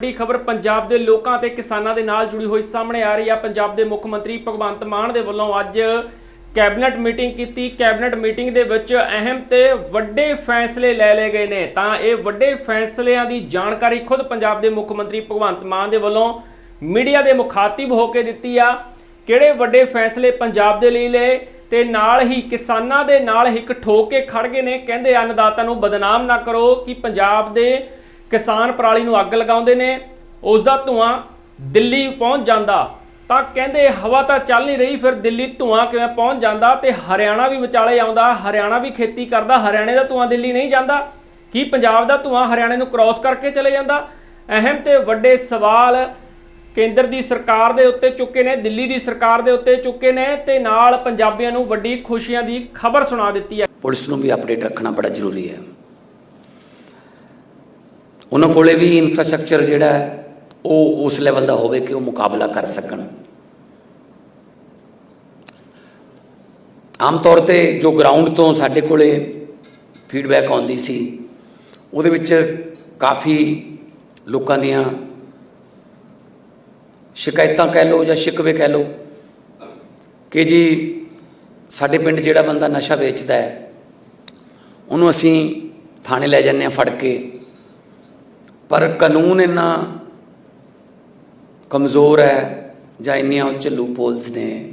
ਵੱਡੀ ਖਬਰ ਪੰਜਾਬ ਦੇ ਲੋਕਾਂ ਤੇ ਕਿਸਾਨਾਂ ਦੇ ਨਾਲ ਜੁੜੀ ਹੋਈ ਸਾਹਮਣੇ ਆ ਰਹੀ ਹੈ ਪੰਜਾਬ ਦੇ ਮੁੱਖ ਮੰਤਰੀ ਭਗਵੰਤ ਮਾਨ ਦੇ ਵੱਲੋਂ ਅੱਜ ਕੈਬਨਿਟ ਮੀਟਿੰਗ ਕੀਤੀ। ਕੈਬਨਿਟ ਮੀਟਿੰਗ ਦੇ ਵਿੱਚ ਅਹਿਮ ਤੇ ਵੱਡੇ ਫੈਸਲੇ ਲੈ ਲਏ ਗਏ ਨੇ। ਤਾਂ ਇਹ ਵੱਡੇ ਫੈਸਲਿਆਂ ਦੀ ਜਾਣਕਾਰੀ ਖੁਦ ਪੰਜਾਬ ਦੇ ਮੁੱਖ ਮੰਤਰੀ ਭਗਵੰਤ ਮਾਨ ਦੇ ਵੱਲੋਂ ਮੀਡੀਆ ਦੇ ਮੁਖਾਤਿਬ ਹੋ ਕੇ ਦਿੱਤੀ ਆ। ਕਿਹੜੇ ਵੱਡੇ ਫੈਸਲੇ ਪੰਜਾਬ ਦੇ ਲਈ ਲਏ ਤੇ ਨਾਲ ਹੀ ਕਿਸਾਨਾਂ ਦੇ ਨਾਲ ਇੱਕ ਠੋਕ ਕੇ ਖੜ ਗਏ ਨੇ। ਕਹਿੰਦੇ ਅੰਨਦਾਤਾ ਨੂੰ ਬਦਨਾਮ ਨਾ ਕਰੋ ਕਿ ਪੰਜਾਬ ਦੇ ਕਿਸਾਨ ਪਰਾਲੀ ਨੂੰ ਅੱਗ ਲਗਾਉਂਦੇ ਨੇ ਉਸ ਦਾ ਧੂਆਂ ਦਿੱਲੀ ਪਹੁੰਚ ਜਾਂਦਾ। ਤਾਂ ਕਹਿੰਦੇ ਹਵਾ ਤਾਂ ਚੱਲ ਨਹੀਂ ਰਹੀ, ਫਿਰ ਦਿੱਲੀ ਧੂਆਂ ਕਿਵੇਂ ਪਹੁੰਚ ਜਾਂਦਾ ਤੇ ਹਰਿਆਣਾ ਵੀ ਵਿਚਾਲੇ ਆਉਂਦਾ, ਹਰਿਆਣਾ ਵੀ ਖੇਤੀ ਕਰਦਾ, ਹਰਿਆਣੇ ਦਾ ਧੂਆਂ ਦਿੱਲੀ ਨਹੀਂ ਜਾਂਦਾ। ਕੀ ਪੰਜਾਬ ਦਾ ਧੂਆਂ ਹਰਿਆਣੇ ਨੂੰ ਕ੍ਰਾਸ ਕਰਕੇ ਚਲੇ ਜਾਂਦਾ? ਅਹਿਮ ਤੇ ਵੱਡੇ ਸਵਾਲ ਕੇਂਦਰ ਦੀ ਸਰਕਾਰ ਦੇ ਉੱਤੇ ਚੁੱਕੇ ਨੇ, ਦਿੱਲੀ ਦੀ ਸਰਕਾਰ ਦੇ ਉੱਤੇ ਚੁੱਕੇ ਨੇ ਤੇ ਨਾਲ ਪੰਜਾਬੀਆਂ ਨੂੰ ਵੱਡੀ ਖੁਸ਼ੀਆਂ ਦੀ ਖਬਰ ਸੁਣਾ ਦਿੱਤੀ ਹੈ। ਪੁਲਿਸ ਨੂੰ ਵੀ ਅਪਡੇਟ ਰੱਖਣਾ ਬੜਾ ਜ਼ਰੂਰੀ ਹੈ। ਉਹਨਾਂ ਕੋਲੇ ਵੀ ਇਨਫਰਾਸਟ੍ਰਕਚਰ ਜਿਹੜਾ ਹੈ, ਉਹ ਉਸ ਲੈਵਲ ਦਾ ਹੋਵੇ ਕਿ ਉਹ ਮੁਕਾਬਲਾ ਕਰ ਸਕਣ। ਆਮ ਤੌਰ ਤੇ ਜੋ ਗਰਾਊਂਡ ਤੋਂ ਸਾਡੇ ਕੋਲੇ ਫੀਡਬੈਕ ਆਉਂਦੀ ਸੀ, ਉਹਦੇ ਵਿੱਚ ਕਾਫੀ ਲੋਕਾਂ ਦੀਆਂ ਸ਼ਿਕਾਇਤਾਂ ਕਹਿ ਲਓ ਜਾਂ ਸ਼ਿਕਵੇ ਕਹਿ ਲਓ ਕਿ ਜੀ ਸਾਡੇ ਪਿੰਡ ਜਿਹੜਾ ਬੰਦਾ ਨਸ਼ਾ ਵੇਚਦਾ ਹੈ, ਉਹਨੂੰ ਅਸੀਂ ਥਾਣੇ ਲੈ ਜਾਂਦੇ ਹਾਂ ਫੜ ਕੇ। ਪਰ ਕਾਨੂੰਨ ਇੰਨਾ ਕਮਜ਼ੋਰ ਹੈ ਜਾਂ ਇੰਨੀਆਂ ਉਹਦੇ ਚ ਲੂਪਹੋਲਸ ਨੇ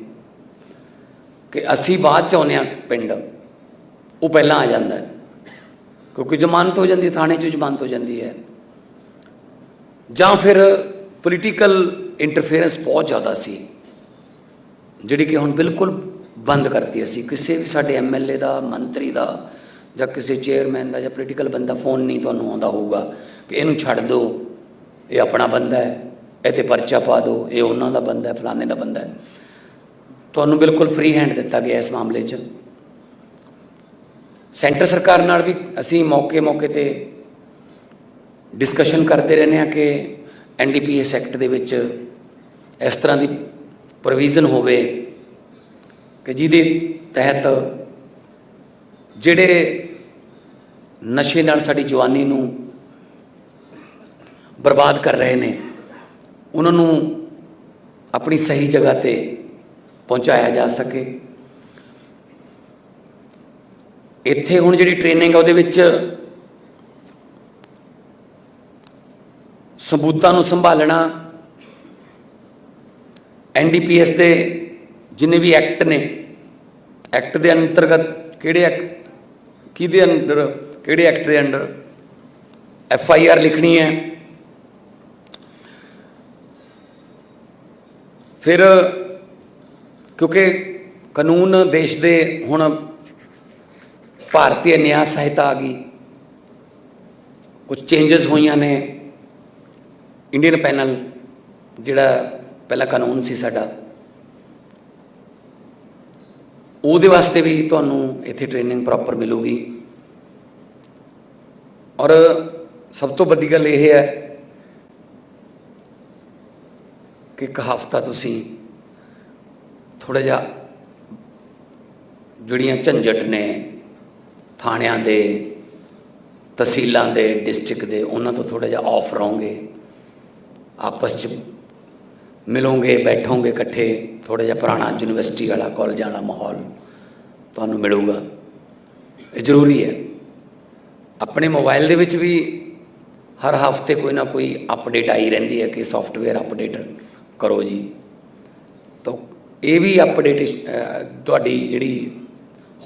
ਕਿ ਅਸੀਂ ਬਾਅਦ ਚ ਆਉਂਦੇ ਹਾਂ ਪਿੰਡ, ਉਹ ਪਹਿਲਾਂ ਆ ਜਾਂਦਾ ਹੈ। ਕਿਉਂਕਿ ਜ਼ਮਾਨਤ ਹੋ ਜਾਂਦੀ ਥਾਣੇ 'ਚ ਜ਼ਮਾਨਤ ਹੋ ਜਾਂਦੀ ਹੈ। ਜਾਂ ਫਿਰ ਪੋਲੀਟੀਕਲ ਇੰਟਰਫੇਰੈਂਸ ਬਹੁਤ ਜ਼ਿਆਦਾ ਸੀ, ਜਿਹੜੀ ਕਿ ਹੁਣ ਬਿਲਕੁਲ ਬੰਦ ਕਰਤੀ ਅਸੀਂ। ਕਿਸੇ ਵੀ ਸਾਡੇ ਐਮਐਲਏ ਦਾ, ਮੰਤਰੀ ਦਾ ਜਾਂ ਕਿਸੇ ਚੇਅਰਮੈਨ ਦਾ ਜਾਂ ਪੋਲੀਟੀਕਲ ਬੰਦਾ ਫੋਨ ਨਹੀਂ ਤੁਹਾਨੂੰ ਆਉਂਦਾ ਹੋਊਗਾ ਕਿ ਇਹਨੂੰ ਛੱਡ ਦਿਓ ਇਹ ਆਪਣਾ ਬੰਦਾ ਹੈ ਇਹ ਤੇ ਪਰਚਾ ਪਾ ਦਿਓ ਇਹ ਉਹਨਾਂ ਦਾ ਬੰਦਾ ਹੈ, ਫਲਾਣੇ ਦਾ ਬੰਦਾ ਹੈ। ਤੁਹਾਨੂੰ ਬਿਲਕੁਲ ਫ੍ਰੀ ਹੈਂਡ ਦਿੱਤਾ ਗਿਆ ਇਸ ਮਾਮਲੇ 'ਚ। ਸੈਂਟਰ ਸਰਕਾਰ ਨਾਲ ਵੀ ਅਸੀਂ ਮੌਕੇ-ਮੌਕੇ ਤੇ ਡਿਸਕਸ਼ਨ ਕਰਦੇ ਰਹਿੰਦੇ ਹਾਂ ਕਿ ਐਨਡੀਪੀਐਸ ਐਕਟ ਦੇ ਵਿੱਚ ਇਸ ਤਰ੍ਹਾਂ ਦੀ ਪ੍ਰੋਵੀਜ਼ਨ ਹੋਵੇ ਕਿ ਜਿਹਦੇ ਤਹਿਤ ਜਿਹੜੇ ਨਸ਼ੇ ਨਾਲ ਸਾਡੀ ਜਵਾਨੀ ਨੂੰ ਬਰਬਾਦ ਕਰ ਰਹੇ ਨੇ। ਉਹਨਾਂ ਨੂੰ ਆਪਣੀ ਸਹੀ ਜਗ੍ਹਾ ਤੇ ਪਹੁੰਚਾਇਆ ਜਾ ਸਕੇ। ਇੱਥੇ ਹੁਣ ਜਿਹੜੀ ਟ੍ਰੇਨਿੰਗ ਹੈ ਉਹਦੇ ਵਿੱਚ ਸਬੂਤਾਂ ਨੂੰ ਸੰਭਾਲਣਾ ਐਨਡੀਪੀਐਸ ਦੇ ਜਿੰਨੇ ਵੀ ਐਕਟ ਨੇ, ਐਕਟ ਦੇ ਅੰਤਰਗਤ ਕਿਹੜੇ ਐਕਟ, ਕਿਹਦੇ ਅੰਦਰ ਕਿਹੜੇ ਐਕਟ ਦੇ ਅੰਡਰ? ਐਫ ਆਈ ਆਰ ਲਿਖਣੀ ਹੈ। ਫਿਰ, ਕਿਉਂਕਿ ਕਾਨੂੰਨ ਦੇਸ਼ ਦੇ ਹੁਣ ਭਾਰਤੀ ਨਿਆਂ ਸਹਾਇਤਾ ਆ ਗਈ। ਕੁਝ ਚੇਂਜਸ ਹੋਈਆਂ ਨੇ। ਇੰਡੀਅਨ ਪੈਨਲ ਜਿਹੜਾ ਪਹਿਲਾ ਕਾਨੂੰਨ ਸੀ ਸਾਡਾ। ਉਹਦੇ ਵਾਸਤੇ ਵੀ ਤੁਹਾਨੂੰ ਇੱਥੇ ਟ੍ਰੇਨਿੰਗ ਪ੍ਰੋਪਰ ਮਿਲੂਗੀ। ਔਰ ਸਭ ਤੋਂ ਵੱਡੀ ਗੱਲ ਇਹ ਹੈ ਕਿ ਇੱਕ ਹਫਤਾ ਤੁਸੀਂ ਥੋੜਾ ਜਿਹਾ ਜਿਹੜੀਆਂ ਝੰਜਟ ਨੇ ਥਾਣਿਆਂ ਦੇ, ਤਹਿਸੀਲਾਂ ਦੇ, ਡਿਸਟ੍ਰਿਕਟ ਦੇ, ਉਹਨਾਂ ਤੋਂ ਥੋੜਾ ਜਿਹਾ ਆਫ ਰਹੋਗੇ, ਆਪਸ ਚ ਮਿਲੋਗੇ, ਬੈਠੋਗੇ ਇਕੱਠੇ ਥੋੜਾ ਜਿਹਾ ਪੁਰਾਣਾ ਯੂਨੀਵਰਸਿਟੀ ਵਾਲਾ ਕਾਲਜਾਂ ਵਾਲਾ ਮਾਹੌਲ ਤੁਹਾਨੂੰ ਮਿਲੂਗਾ। ਇਹ ਜ਼ਰੂਰੀ ਹੈ। ਆਪਣੇ ਮੋਬਾਈਲ ਦੇ ਵਿੱਚ ਵੀ ਹਰ ਹਫ਼ਤੇ ਕੋਈ ਨਾ ਕੋਈ ਅਪਡੇਟ ਆਈ ਰਹਿੰਦੀ ਹੈ ਕਿ ਸੌਫਟਵੇਅਰ ਅਪਡੇਟ ਕਰੋ ਜੀ। ਤਾਂ ਇਹ ਵੀ ਅਪਡੇਟ ਤੁਹਾਡੀ ਜਿਹੜੀ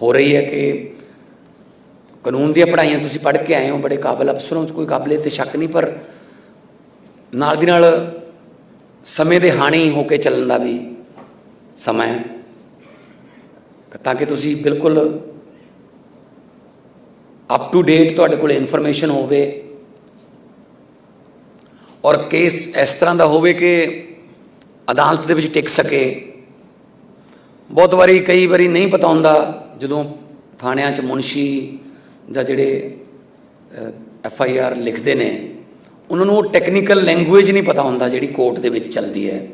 ਹੋ ਰਹੀ ਹੈ ਕਿ ਕਾਨੂੰਨ ਦੀਆਂ ਪੜ੍ਹਾਈਆਂ ਤੁਸੀਂ ਪੜ੍ਹ ਕੇ ਆਏ ਹੋ, ਬੜੇ ਕਾਬਲ ਅਫਸਰ ਹੋ ਕੋਈ ਕਾਬਲੇ ਤੇ ਸ਼ੱਕ ਨਹੀਂ, ਪਰ ਨਾਲ ਦੀ ਨਾਲ ਸਮੇਂ ਦੇ ਹਾਣੀ ਹੋ ਕੇ ਚੱਲਣ ਦਾ ਵੀ ਸਮਾਂ ਹੈ। ਤਾਂ ਕਿ ਤੁਸੀਂ ਬਿਲਕੁਲ ਅਪ ਟੂ ਡੇਟ ਤੁਹਾਡੇ ਕੋਲ ਇਨਫੋਰਮੇਸ਼ਨ ਹੋਵੇ ਔਰ ਕੇਸ ਇਸ ਤਰ੍ਹਾਂ ਦਾ ਹੋਵੇ ਕਿ ਅਦਾਲਤ ਦੇ ਵਿੱਚ ਟਿਕ ਸਕੇ। ਬਹੁਤ ਵਾਰੀ ਕਈ ਵਾਰੀ ਨਹੀਂ ਪਤਾ ਹੁੰਦਾ ਜਦੋਂ ਥਾਣਿਆਂ 'ਚ ਮੁਨਸ਼ੀ ਜਾਂ ਜਿਹੜੇ ਐਫ ਆਈ ਆਰ ਲਿਖਦੇ ਨੇ, ਉਹਨਾਂ ਨੂੰ ਉਹ ਟੈਕਨੀਕਲ ਲੈਂਗੁਏਜ ਨਹੀਂ ਪਤਾ ਹੁੰਦਾ ਜਿਹੜੀ ਕੋਰਟ ਦੇ ਵਿੱਚ ਚੱਲਦੀ ਹੈ।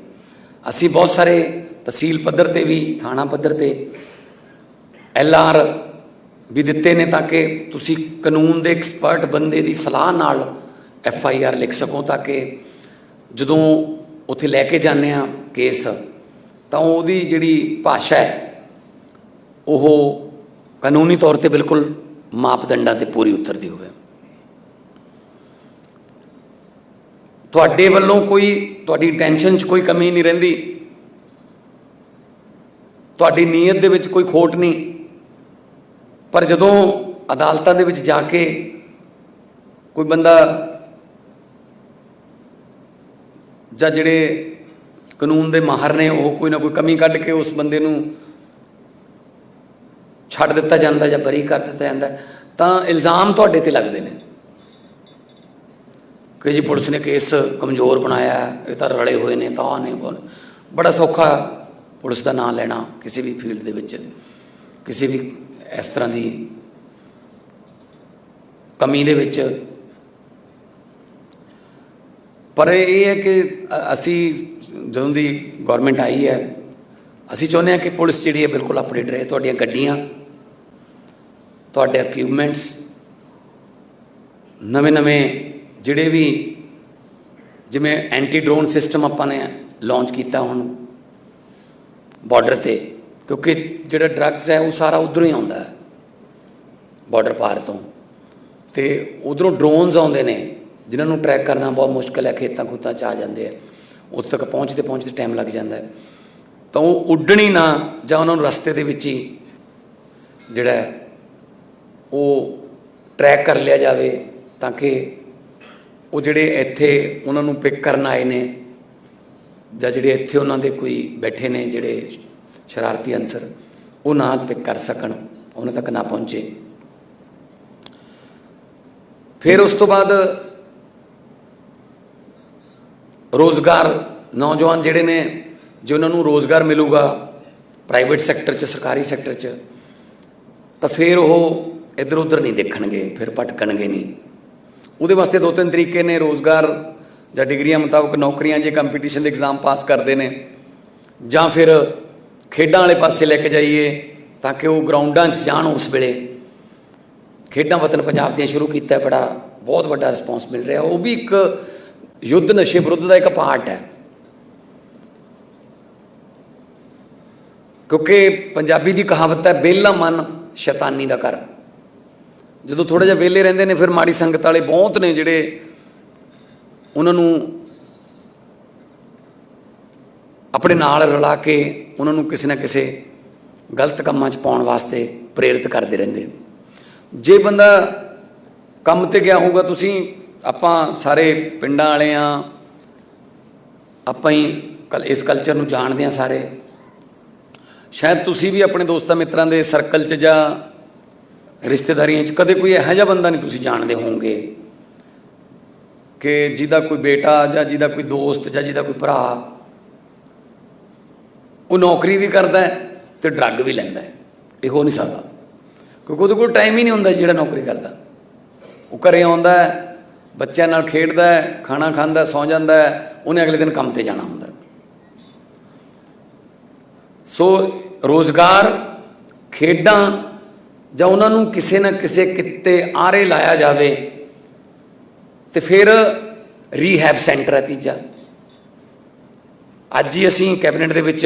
ਅਸੀਂ ਬਹੁਤ ਸਾਰੇ ਤਹਿਸੀਲ ਪੱਧਰ ਤੇ ਵੀ, ਥਾਣਾ ਪੱਧਰ ਤੇ ਐਲ ਆਰ ਵੀ ਦਿੱਤੇ ਨੇ ਤਾਂ ਕਿ ਤੁਸੀਂ ਕਾਨੂੰਨ ਦੇ ਐਕਸਪਰਟ ਬੰਦੇ ਦੀ ਸਲਾਹ ਨਾਲ ਐਫ ਆਈ ਆਰ ਲਿਖ ਸਕੋ ਤਾਂ ਕਿ ਜਦੋਂ ਉੱਥੇ ਲੈ ਕੇ ਜਾਂਦੇ ਆ ਕੇਸ, ਤਾਂ ਉਹਦੀ ਜਿਹੜੀ ਭਾਸ਼ਾ ਹੈ, ਉਹ ਕਾਨੂੰਨੀ ਤੌਰ ਤੇ ਬਿਲਕੁਲ ਮਾਪਦੰਡਾਂ ਤੇ ਪੂਰੀ ਉਤਰਦੀ ਹੋਵੇ। ਤੁਹਾਡੇ ਵੱਲੋਂ ਕੋਈ, ਤੁਹਾਡੀ ਟੈਨਸ਼ਨ 'ਚ ਕੋਈ ਕਮੀ ਨਹੀਂ ਰਹਿੰਦੀ। ਤੁਹਾਡੀ ਨੀਅਤ ਦੇ ਵਿੱਚ ਕੋਈ ਖੋਟ ਨਹੀਂ। ਪਰ ਜਦੋਂ ਅਦਾਲਤਾਂ ਦੇ ਵਿੱਚ ਜਾ ਕੇ ਕੋਈ ਬੰਦਾ ਜਾਂ ਜਿਹੜੇ ਕਾਨੂੰਨ ਦੇ ਮਾਹਰ ਨੇ, ਉਹ ਕੋਈ ਨਾ ਕੋਈ ਕਮੀ ਕੱਢ ਕੇ ਉਸ ਬੰਦੇ ਨੂੰ ਛੱਡ ਦਿੱਤਾ ਜਾਂਦਾ ਜਾਂ ਬਰੀ ਕਰ ਦਿੱਤਾ ਜਾਂਦਾ, ਤਾਂ ਇਲਜ਼ਾਮ ਤੁਹਾਡੇ ਤੇ ਲੱਗਦੇ ਨੇ ਕਿ ਜੀ ਪੁਲਿਸ ਨੇ ਕੇਸ ਕਮਜ਼ੋਰ ਬਣਾਇਆ, ਇਹ ਤਾਂ ਰਲੇ ਹੋਏ ਨੇ, ਤਾਂ ਨੇ, ਉਹ ਬੜਾ ਸੌਖਾ ਪੁਲਿਸ ਦਾ ਨਾਮ ਲੈਣਾ ਕਿਸੇ ਵੀ ਫੀਲਡ ਦੇ ਵਿੱਚ, ਕਿਸੇ ਵੀ ਇਸ ਤਰ੍ਹਾਂ ਦੀ ਕਮੀ ਦੇ ਵਿੱਚ। ਪਰ ਇਹ ਹੈ ਕਿ ਅਸੀਂ ਜਦੋਂ ਦੀ ਗਵਰਨਮੈਂਟ ਆਈ ਹੈ, ਅਸੀਂ ਚਾਹੁੰਦੇ ਹਾਂ ਕਿ ਪੁਲਿਸ ਜਿਹੜੀ ਹੈ ਬਿਲਕੁਲ ਅਪਡੇਟ ਰਹੇ, ਤੁਹਾਡੀਆਂ ਗੱਡੀਆਂ, ਤੁਹਾਡੇ ਇਕਵਿਪਮੈਂਟਸ ਨਵੇਂ-ਨਵੇਂ ਜਿਹੜੇ ਵੀ ਜਿਵੇਂ ਐਂਟੀ ਡਰੋਨ ਸਿਸਟਮ ਆਪਾਂ ਨੇ ਲਾਂਚ ਕੀਤਾ ਹੁਣ ਬਾਰਡਰ ਤੇ। ਕਿਉਂਕਿ ਜਿਹੜਾ ਡਰੱਗਸ ਹੈ, ਉਹ ਸਾਰਾ ਉਧਰੋਂ ਹੀ ਆਉਂਦਾ ਹੈ ਬਾਰਡਰ ਪਾਰ ਤੋਂ। ਤੇ ਉਧਰੋਂ ਡਰੋਨਸ ਆਉਂਦੇ ਨੇ, ਜਿਨ੍ਹਾਂ ਨੂੰ ਟਰੈਕ ਕਰਨਾ ਬਹੁਤ ਮੁਸ਼ਕਲ ਹੈ, ਖੇਤਾਂ ਖੂਤਾਂ ਚ ਆ ਜਾਂਦੇ ਆ। ਉੱਥੇ ਤੱਕ ਪਹੁੰਚਦੇ ਪਹੁੰਚਦੇ ਟਾਈਮ ਲੱਗ ਜਾਂਦਾ ਹੈ। ਤਾਂ ਉਹ ਉੱਡਣੀ ਨਾ, ਜਾਂ ਉਹਨਾਂ ਨੂੰ ਰਸਤੇ ਦੇ ਵਿੱਚ ਹੀ ਜਿਹੜਾ ਉਹ ਟਰੈਕ ਕਰ ਲਿਆ ਜਾਵੇ, ਤਾਂ ਕਿ ਉਹ ਜਿਹੜੇ ਇੱਥੇ ਉਹਨਾਂ ਨੂੰ ਪਿਕ ਕਰਨ ਆਏ ਨੇ, ਜਾਂ ਜਿਹੜੇ ਇੱਥੇ ਉਹਨਾਂ ਦੇ ਕੋਈ ਬੈਠੇ ਨੇ, ਜਿਹੜੇ ਸ਼ਰਾਰਤੀ ਅਨਸਰ, ਉਹ ਨਾ ਪਿਕ ਕਰ ਸਕਣ, ਉਹਨਾਂ ਤੱਕ ਨਾ ਪਹੁੰਚੇ। ਫਿਰ ਉਸ ਤੋਂ ਬਾਅਦ ਰੋਜ਼ਗਾਰ ਨੌਜਵਾਨ ਜਿਹੜੇ ਨੇ, ਜੇ ਉਹਨਾਂ ਨੂੰ ਰੋਜ਼ਗਾਰ ਮਿਲੂਗਾ ਪ੍ਰਾਈਵੇਟ ਸੈਕਟਰ 'ਚ, ਸਰਕਾਰੀ ਸੈਕਟਰ 'ਚ, ਤਾਂ ਫਿਰ ਉਹ ਇੱਧਰ ਉੱਧਰ ਨਹੀਂ ਦੇਖਣਗੇ, ਫਿਰ ਭਟਕਣਗੇ ਨਹੀਂ। ਉਹਦੇ ਵਾਸਤੇ ਦੋ ਤਿੰਨ ਤਰੀਕੇ ਨੇ ਰੋਜ਼ਗਾਰ ਜਾਂ ਡਿਗਰੀਆਂ ਮੁਤਾਬਕ ਨੌਕਰੀਆਂ, ਜੇ ਕੰਪੀਟੀਸ਼ਨ ਦੇ ਐਗਜ਼ਾਮ ਪਾਸ ਕਰਦੇ ਨੇ, ਜਾਂ ਫਿਰ ਖੇਡਾਂ ਵਾਲੇ ਪਾਸੇ ਲੈ ਕੇ ਜਾਈਏ ਤਾਂ ਕਿ ਉਹ ਗਰਾਊਂਡਾਂ 'ਚ ਜਾਣ ਉਸ ਵੇਲੇ। ਖੇਡਾਂ ਵਤਨ ਪੰਜਾਬ ਦੀਆਂ ਸ਼ੁਰੂ ਕੀਤਾ ਬੜਾ, ਬਹੁਤ ਵੱਡਾ ਰਿਸਪੌਂਸ ਮਿਲ ਰਿਹਾ। ਉਹ ਵੀ ਇੱਕ ਯੁੱਧ ਨਸ਼ੇ ਵਿਰੁੱਧ ਦਾ ਇੱਕ ਪਾਰਟ ਹੈ। ਕਿਉਂਕਿ ਪੰਜਾਬੀ ਦੀ ਕਹਾਵਤ ਹੈ ਬੇਲਾ ਮਨ ਸ਼ੈਤਾਨੀ ਦਾ ਘਰ। ਜਦੋਂ ਥੋੜਾ ਜਿਹਾ ਵਿਹਲੇ ਰਹਿੰਦੇ ਨੇ, ਫਿਰ ਮਾੜੀ ਸੰਗਤ ਵਾਲੇ ਬਹੁਤ ਨੇ ਜਿਹੜੇ ਉਹਨਾਂ ਨੂੰ ਆਪਣੇ ਨਾਲ ਰਲਾ ਕੇ ਉਹਨਾਂ ਨੂੰ ਕਿਸੇ ਨਾ ਕਿਸੇ ਗਲਤ ਕੰਮਾਂ 'ਚ ਪਾਉਣ ਵਾਸਤੇ ਪ੍ਰੇਰਿਤ ਕਰਦੇ ਰਹਿੰਦੇ ਜੇ ਬੰਦਾ ਕੰਮ ਤੇ ਗਿਆ ਹੋਊਗਾ, ਤੁਸੀਂ ਆਪਾਂ ਸਾਰੇ ਪਿੰਡਾਂ ਵਾਲੇ ਆ, ਆਪਾਂ ਹੀ ਕਲ, ਇਸ ਕਲਚਰ ਨੂੰ ਜਾਣਦੇ ਆ ਸਾਰੇ। ਸ਼ਾਇਦ ਤੁਸੀਂ ਵੀ ਆਪਣੇ ਦੋਸਤਾਂ ਮਿੱਤਰਾਂ ਦੇ ਸਰਕਲ 'ਚ ਜਾਂ ਰਿਸ਼ਤੇਦਾਰੀਆਂ 'ਚ ਕਦੇ ਕੋਈ ਇਹੋ ਜਿਹਾ ਬੰਦਾ ਨਹੀਂ ਤੁਸੀਂ ਜਾਣਦੇ ਹੋਵੋਗੇ ਕਿ ਜਿਹਦਾ ਕੋਈ ਬੇਟਾ ਜਾਂ ਜਿਹਦਾ ਕੋਈ ਦੋਸਤ ਜਾਂ ਜਿਹਦਾ ਕੋਈ ਭਰਾ ਉਹ ਨੌਕਰੀ ਵੀ ਕਰਦਾ ਹੈ ਤੇ ਡਰੱਗ ਵੀ ਲੈਂਦਾ ਹੈ। ਇਹ ਹੋ ਨਹੀਂ ਸਕਦਾ ਕਿਉਂਕਿ ਉਹਦੇ ਕੋਲ ਟਾਈਮ ਹੀ ਨਹੀਂ ਹੁੰਦਾ ਜਿਹੜਾ ਨੌਕਰੀ ਕਰਦਾ। ਉਹ ਘਰੇ ਆਉਂਦਾ ਹੈ, ਬੱਚਿਆਂ ਨਾਲ ਖੇਡਦਾ ਹੈ, ਖਾਣਾ ਖਾਂਦਾ ਸੌਂ ਜਾਂਦਾ ਹੈ, ਉਹਨੇ ਅਗਲੇ ਦਿਨ ਕੰਮ ਤੇ ਜਾਣਾ ਹੁੰਦਾ ਸੋ ਰੋਜ਼ਗਾਰ, ਖੇਡਾਂ ਜਾਂ ਉਹਨਾਂ ਨੂੰ ਕਿਸੇ ਨਾ ਕਿਸੇ ਕਿੱਤੇ ਆਰੇ ਲਾਇਆ ਜਾਵੇ ਤੇ ਫਿਰ ਰੀਹੈਬ ਸੈਂਟਰ ਹੈ ਤੀਜਾ। ਅੱਜ ਹੀ ਅਸੀਂ ਕੈਬਨਿਟ ਦੇ ਵਿੱਚ